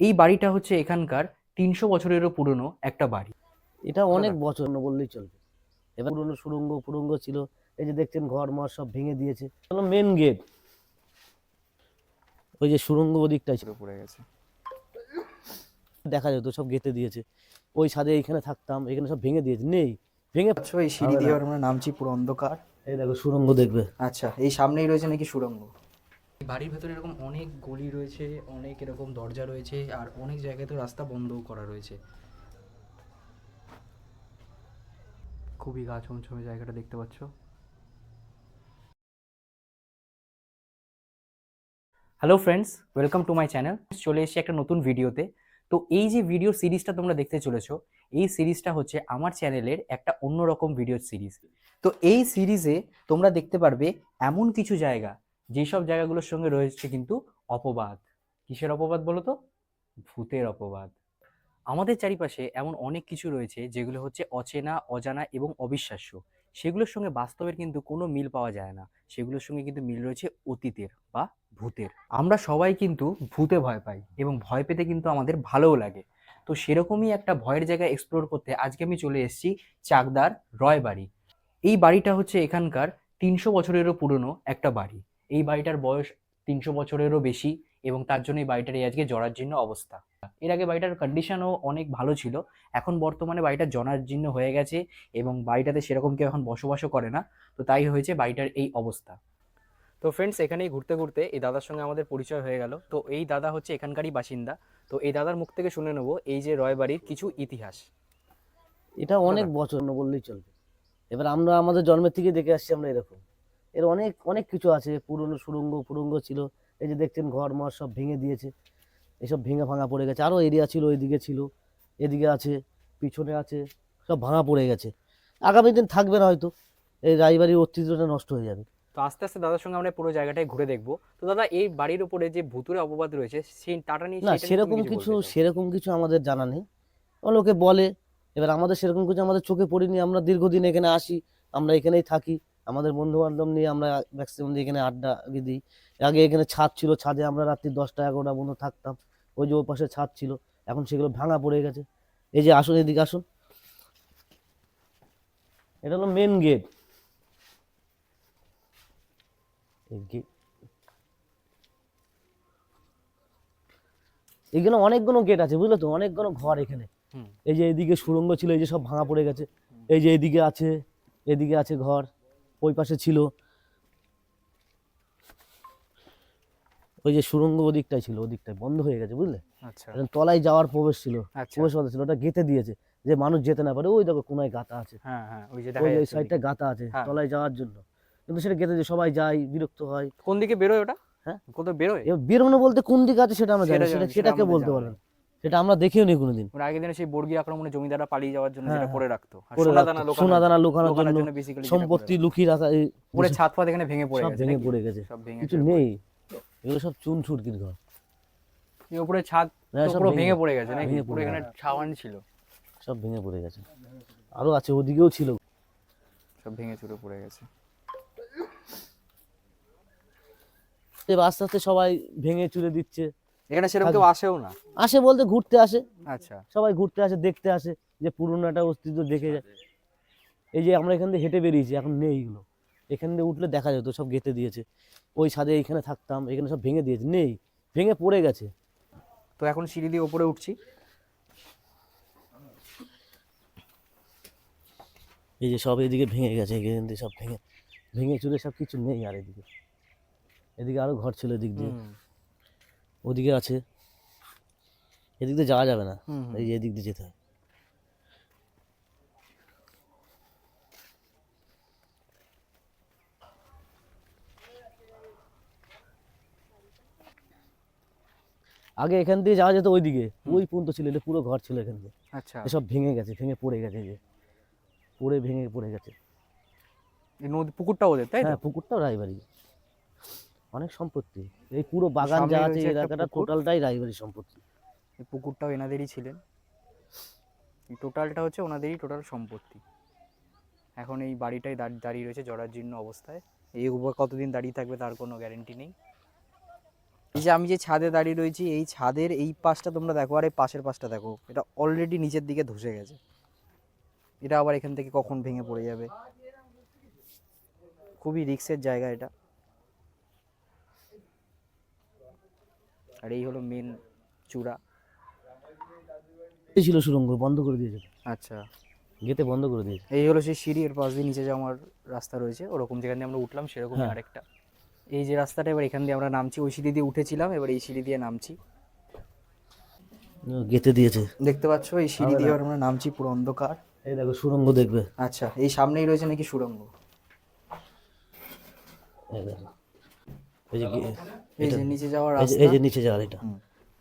এই বাড়িটা হচ্ছে এখানকার তিনশো বছরেরও পুরনো একটা বাড়ি। এটা অনেক বছর বললেই চলবে। এবার পুরনো সুড়ঙ্গ ফুড়ঙ্গ ছিল। এই যে দেখছেন ঘর মর সব ভেঙে দিয়েছে। মেন গেট ওই যে সুড়ঙ্গ ওদিকটাই ছিল। পড়ে গেছে। দেখা যেত সব গেঁথে দিয়েছে। ওই ছাদে এইখানে থাকতাম এখানে সব ভেঙে দিয়েছে। নেই ভেঙে আচ্ছা এই সিঁড়ি দিয়ে আমরা নামছি পুরো অন্ধকার। এই দেখো সুড়ঙ্গ দেখবে। আচ্ছা এই সামনেই রয়েছে নাকি সুড়ঙ্গ বাড়ির ভেতরে এরকম অনেক গলি রয়েছে, অনেক এরকম দরজা রয়েছে, আর অনেক জায়গায় তো রাস্তা বন্ধও করা রয়েছে। খুবই গা ছমছমে জায়গাটা দেখতে পাচ্ছ। Hello friends welcome to my channel চলে এসেছি একটা নতুন ভিডিওতে। তো এই যে ভিডিও সিরিজটা তোমরা দেখতে চলেছো, এই সিরিজটা হচ্ছে আমার চ্যানেলের একটা অন্যরকম ভিডিও সিরিজ তো এই সিরিজে তোমরা দেখতে পারবে এমন কিছু জায়গা যেসব জায়গাগুলোর সঙ্গে রয়েছে কিন্তু অপবাদ। কিসের অপবাদ বলো তো? ভূতের অপবাদ। আমাদের চারিপাশে এমন অনেক কিছু রয়েছে যেগুলো হচ্ছে অচেনা, অজানা এবং অবিশ্বাস্য। সেগুলোর সঙ্গে বাস্তবের কিন্তু কোনো মিল পাওয়া যায় না। সেগুলোর সঙ্গে কিন্তু মিল রয়েছে অতীতের বা ভূতের। আমরা সবাই কিন্তু ভূতে ভয় পাই এবং ভয় পেতে কিন্তু আমাদের ভালোও লাগে। তো সেরকমই একটা ভয়ের জায়গা এক্সপ্লোর করতে আজকে আমি চলে এসেছি চাকদার রয় বাড়ি। এই বাড়িটা হচ্ছে এখানকার তিনশো বছরেরও পুরনো একটা বাড়ি। এই বাড়িটার বয়স তিনশো বছরেরও বেশি এবং তার জন্য এই বাড়িটার এই আজকে জরাজীর্ণ অবস্থা। এর আগে বাড়িটার কন্ডিশনও অনেক ভালো ছিল, এখন বর্তমানে বাড়িটা জনাজীর্ণ হয়ে গেছে এবং বাড়িটাতে সেরকম কেউ এখন বসবাসও করে না, তো তাই হয়েছে বাড়িটার এই অবস্থা। তো ফ্রেন্ডস এখানেই ঘুরতে ঘুরতে এই দাদার সঙ্গে আমাদের পরিচয় হয়ে গেল। তো এই দাদা হচ্ছে এখানকারই বাসিন্দা। তো এই দাদার মুখ থেকে শুনে নেব এই যে রয় বাড়ির কিছু ইতিহাস। এটা অনেক বছর বললেই চলবে। এবার আমরা আমাদের জন্মের থেকে দেখে আসছি আমরা এরকম। এর অনেক অনেক কিছু আছে। পুরনো সুড়ঙ্গ ফুড়ঙ্গ ছিল। এই যে দেখছেন ঘর মর সব ভেঙে দিয়েছে। এসব ভেঙে ভাঙা পড়ে গেছে। আরও এরিয়া ছিল ওইদিকে ছিল এদিকে আছে পিছনে আছে সব ভাঙা পড়ে গেছে। আগামী দিন থাকবে না হয়তো। এই রাজবাড়ির অস্তিত্বটা নষ্ট হয়ে যাবে। তো আস্তে আস্তে দাদার সঙ্গে আমরা পুরো জায়গাটাই ঘুরে দেখব। তো দাদা এই বাড়ির উপরে যে ভুতুরে অপবাদ রয়েছে সেই টাটা নিয়ে না সেরকম কিছু সেরকম কিছু আমাদের জানা নেই। লোকে বলে এবার আমাদের সেরকম কিছু আমাদের চোখে পড়িনি। আমরা দীর্ঘদিন এখানে আসি আমরা এখানেই থাকি। আমাদের বন্ধু বান্ধব নিয়ে আমরা ম্যাক্সিমাম দিয়ে এখানে আড্ডা দিই। আগে এখানে ছাদ ছিল ছাদে আমরা রাত্রি দশটা এগারোটা পর্যন্ত থাকতাম। ওই যে ওর পাশে ছাদ ছিল এখন সেগুলো ভাঙা পড়ে গেছে। এই যে আসুন এদিকে আসুন। এটা হলো মেন গেট এখানে অনেকগুলো গেট আছে বুঝলে তো? অনেকগুলো ঘর এখানে। এই যে এদিকে সুড়ঙ্গ ছিল এই যে সব ভাঙা পড়ে গেছে। এই যে এদিকে আছে এদিকে আছে ঘর। ওই পাশে ছিল। ওই যে সুড়ঙ্গ ওদিকটাই ছিল ওদিকটাই বন্ধ হয়ে গেছে বুঝলে? আচ্ছা। তলায় যাওয়ার প্রবেশ ছিল আচ্ছা। প্রবেশ পথ ছিল ওটা গেঁথে দিয়েছে যে মানুষ যেতে না পারে ওই দেখো কোনায় গাতা আছে। হ্যাঁ হ্যাঁ ওই যে দেখা সাইডটা গাতা আছে হ্যাঁ। তলায় যাওয়ার জন্য। কিন্তু সেটা গেঁথে দিয়ে সবাই যায় বিরক্ত হয়। কোন দিকে বেরোয় ওটা? হ্যাঁ? কোথাও বেরোয়? বেরোনো বলতে কোন দিকে আছে সেটা আমরা জানি সেটা সেটাকে বলতে পারবেন। সেটা আমরা দেখেও নি কোনোদিন। ওর আগের দিনে সেই বর্গী আক্রমণে জমিদাররা পালিয়ে যাওয়ার জন্য হ্যাঁ, যেটা হ্যাঁ। করে রাখতো। সোনা দানা। লোকানোর- জন্য সম্পত্তি লুকিয়ে রাখা পুরো ছাদ ফাদ এখানে ভেঙে পড়ে সব গেছে ভেঙে পড়ে গেছে। কিছু নেই। এগুলো সব চুন ছুটকির ঘর। এই উপরে ছাদ হ্যাঁ, পুরো ভেঙে- ভেঙে পড়ে গেছে নাকি? পুরো এখানে ছাওয়ান ছিল। সব ভেঙে পড়ে গেছে। আরও আছে ওদিকেও ছিল। সব ভেঙে চুরে পড়ে গেছে। আস্তে আস্তে সবাই ভেঙে চুরে দিচ্ছে। এখানে সেরকম কেউ আসেও না? আসে বলতে ঘুরতে আসে। আচ্ছা। সবাই ঘুরতে আসে দেখতে আসে যে পুরনো একটা অস্তিত্ব দেখে যায়। এই যে আমরা এখান থেকে হেঁটে বেরিয়েছি এখন নেই এগুলো। এখান দিয়ে উঠলে দেখা যেত সব গেঁথে দিয়েছে। ওই ছাদে এইখানে থাকতাম এখানে সব ভেঙে দিয়েছে নেই। ভেঙে পড়ে গেছে। তো এখন সিঁড়ি দিয়ে উপরে উঠছি। এই যে সব এদিকে ভেঙে গেছে এখান দিয়ে সব ভেঙে ভেঙে চুরে সব কিছু নেই আর এদিকে। এদিকে আরও ঘর ছিল এদিক দিয়ে। ওদিকে আছে। এদিক দিয়ে যাওয়া যাবে না। এই যে এদিক দিয়ে যেতে হয়। আগে এখান দিয়ে যাওয়া যেত ওইদিকে। ওই পর্যন্ত ছিল এটা পুরো ঘর ছিল এখান দিয়ে। আচ্ছা। এসব ভেঙে গেছে ভেঙে পড়ে গেছে যে। পড়ে ভেঙে পড়ে গেছে। এই নদী পুকুরটা ওদের তাই হ্যাঁ পুকুরটাও রায়বাড়ি। অনেক সম্পত্তি। এই পুরো বাগান যা আছে এই এলাকাটা টোটালটাই রায়বাড়ির সম্পত্তি। এই পুকুরটাও এনাদেরই ছিলেন। টোটালটা হচ্ছে ওনাদেরই টোটাল সম্পত্তি। এখন এই বাড়িটাই দাঁড়িয়ে রয়েছে জরাজীর্ণ অবস্থায়। এই উপর কতদিন দাঁড়িয়ে থাকবে তার কোনো গ্যারেন্টি নেই। এই যে আমি যে ছাদে দাঁড়িয়ে রয়েছি এই ছাদের এই পাশটা তোমরা দেখো আর এই পাশের পাশটা দেখো এটা অলরেডি নিচের দিকে ধসে গেছে। এটা আবার এখান থেকে কখন ভেঙে পড়ে যাবে? খুবই রিক্সের জায়গা এটা। আর এই হলো মেন চূড়া। এই ছিল সুরঙ্গ বন্ধ করে দিয়েছে। আচ্ছা। গেতে বন্ধ করে দিয়েছে। এই হলো সেই সিঁড়ি এর পাশ দিয়ে নিচে যাওয়ার রাস্তা রয়েছে। ওরকম যেখান দিয়ে আমরা উঠলাম সেরকম হ্যাঁ। আরেকটা। এই যে রাস্তাটা এবার এখান দিয়ে আমরা নামছি। ওই সিঁড়ি দিয়ে উঠেছিলাম এবার এই সিঁড়ি দিয়ে নামছি। গেতে দিয়েছে। দেখতে পাচ্ছ এই সিঁড়ি দিয়ে আমরা নামছি পুরো অন্ধকার। এই দেখো সুরঙ্গ দেখবে। আচ্ছা এই সামনেই রয়েছে নাকি সুড়ঙ্গ? এই দেখো। এই যে এই যে নিচে যাওয়ার রাস্তা? এই যে নিচে যাওয়ার এটা।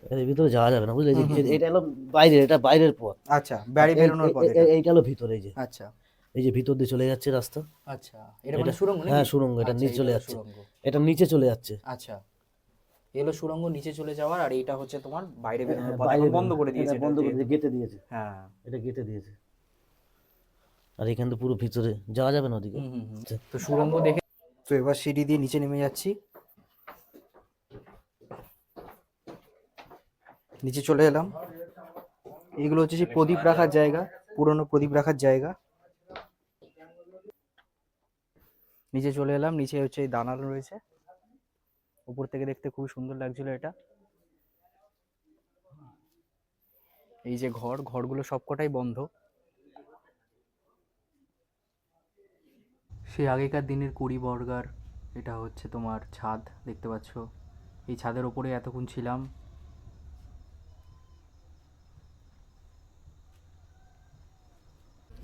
এর ভিতরে যাওয়া যাবে না বুঝলে? এটা হলো বাইরের এটা বাইরের পথ। আচ্ছা বাড়ি বেরোনোর পথে এই- এইটা হলো ভিতরে এই যে। আচ্ছা। এই যে ভিতর দিয়ে চলে যাচ্ছে রাস্তা। আচ্ছা এটা মানে সুড়ঙ্গ হ্যাঁ সুরঙ্গ এটা আচ্ছা, নিচে চলে যাচ্ছে। এটা নিচে চলে যাচ্ছে। আচ্ছা এলো সুড়ঙ্গ নিচে চলে যাওয়ার আর এইটা হচ্ছে তোমার বাইরে বেরোনোর হ্যাঁ, পথ বন্ধ করে দিয়েছে বন্ধ করে যেহেতু। দিয়ে গেতে দিয়েছে। হ্যাঁ। এটা গেতে দিয়েছে। আর এখান তো পুরো ভিতরে যাওয়া যাবে না ওদিকে। আচ্ছা। তো সুড়ঙ্গ দেখে তো এবার সিঁড়ি দিয়ে নিচে নেমে যাচ্ছি। নিচে চলে এলাম। এগুলো হচ্ছে সেই প্রদীপ রাখার জায়গা, পুরনো প্রদীপ রাখার জায়গা। নিচে চলে এলাম, নিচে হচ্ছে এই দানা রয়েছে। উপর থেকে দেখতে খুবই সুন্দর লাগছিল এটা। এই যে ঘর, ঘরগুলো সবকটাই বন্ধ। সেই আগেকার দিনের কুড়ি বর্গার এটা হচ্ছে তোমার ছাদ, দেখতে পাচ্ছ। এই ছাদের ওপরে এতক্ষণ ছিলাম।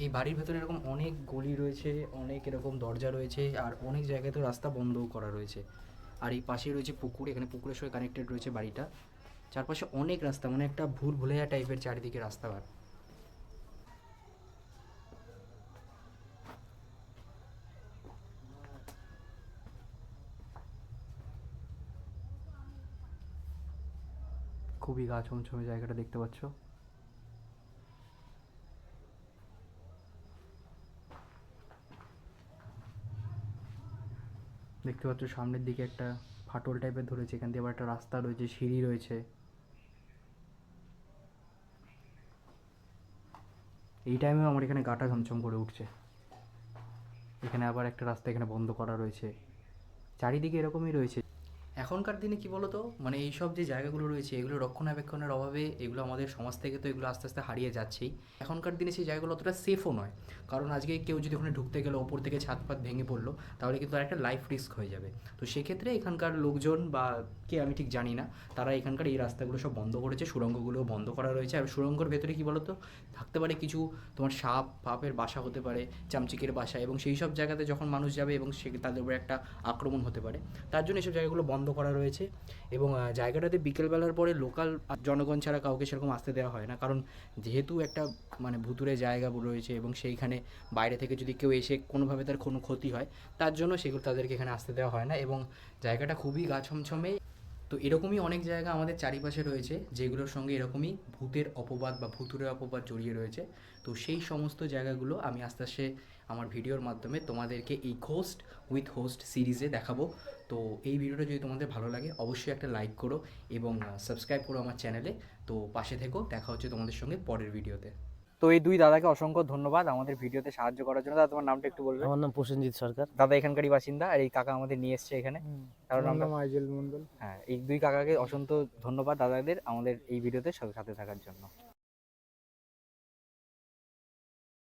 এই বাড়ির ভেতরে এরকম অনেক গলি রয়েছে, অনেক এরকম দরজা রয়েছে আর অনেক জায়গায় তো রাস্তা বন্ধও করা রয়েছে। আর এই পাশে রয়েছে পুকুর, এখানে পুকুরের সঙ্গে কানেক্টেড রয়েছে বাড়িটা। চারপাশে অনেক রাস্তা মানে একটা ভুল ভুলেয়া টাইপের চারিদিকে রাস্তাঘাট খুবই গা ছমছমে জায়গাটা দেখতে পাচ্ছ। দেখতে পাচ্ছ সামনের দিকে একটা ফাটল টাইপের ধরেছে, এখান দিয়ে আবার একটা রাস্তা রয়েছে, সিঁড়ি রয়েছে। এই টাইমেও আমার এখানে গাটা ঝমঝম করে উঠছে। এখানে আবার একটা রাস্তা এখানে বন্ধ করা রয়েছে। চারিদিকে এরকমই রয়েছে। এখনকার দিনে কি বলতো? মানে এই সব যে জায়গাগুলো রয়েছে, এগুলো রক্ষণাবেক্ষণের অভাবে এগুলো আমাদের সমাজ থেকে তো এগুলো আস্তে আস্তে হারিয়ে যাচ্ছেই। এখনকার দিনে সেই জায়গাগুলো অতটা সেফও নয়। কারণ আজকে কেউ যদি ওখানে ঢুকতে গেলে, ওপর থেকে ছাদ পাত ভেঙে পড়ল, তাহলে কিন্তু একটা লাইফ রিস্ক হয়ে যাবে। তো সেক্ষেত্রে এখানকার লোকজন বা কে আমি ঠিক জানি না, তারা এখানকার এই রাস্তাগুলো সব বন্ধ করেছে, সুড়ঙ্গগুলো বন্ধ করা রয়েছে। আর সুড়ঙ্গর ভেতরে কি বলতো? থাকতে পারে কিছু তোমার সাপ, পাপের বাসা হতে পারে, চামচিকের বাসা, এবং সেই সব জায়গাতে যখন মানুষ যাবে এবং সে তাদের উপরে একটা আক্রমণ হতে পারে, তার জন্য এসব জায়গাগুলো বন্ধ করা রয়েছে এবং জায়গাটাতে বিকেলবেলার পরে লোকাল জনগণ ছাড়া কাউকে সেরকম আসতে দেওয়া হয় না। কারণ যেহেতু একটা মানে ভুতুরে জায়গা রয়েছে এবং সেইখানে বাইরে থেকে যদি কেউ এসে কোনোভাবে তার কোনো ক্ষতি হয়, তার জন্য সেগুলো তাদেরকে এখানে আসতে দেওয়া হয় না এবং জায়গাটা খুবই গা ছমছমে তো এরকমই অনেক জায়গা আমাদের চারিপাশে রয়েছে, যেগুলোর সঙ্গে এরকমই ভূতের অপবাদ বা ভুতুরের অপবাদ জড়িয়ে রয়েছে। তো সেই সমস্ত জায়গাগুলো আমি আস্তে আস্তে আমার ভিডিওর মাধ্যমে তোমাদেরকে এই হোস্ট উইথ হোস্ট সিরিজে দেখাবো। তো এই ভিডিওটা যদি তোমাদের ভালো লাগে, অবশ্যই একটা লাইক করো এবং সাবস্ক্রাইব করো আমার চ্যানেলে তো পাশে থেকো, দেখা হচ্ছে তোমাদের সঙ্গে পরের ভিডিওতে তো এই দুই দাদাকে অসংখ্য ধন্যবাদ আমাদের ভিডিওতে সাহায্য করার জন্য। দাদা তোমার নামটা একটু বলবে? আমার নাম প্রসেনজিৎ সরকার। দাদা এখানকারই বাসিন্দা আর এই কাকা আমাদের নিয়ে এসছে এখানে। কারণ আমরা আইজেল মন্ডল হ্যাঁ এই দুই কাকাকে অসংখ্য ধন্যবাদ দাদাদের আমাদের এই ভিডিওতে সাথে থাকার জন্য।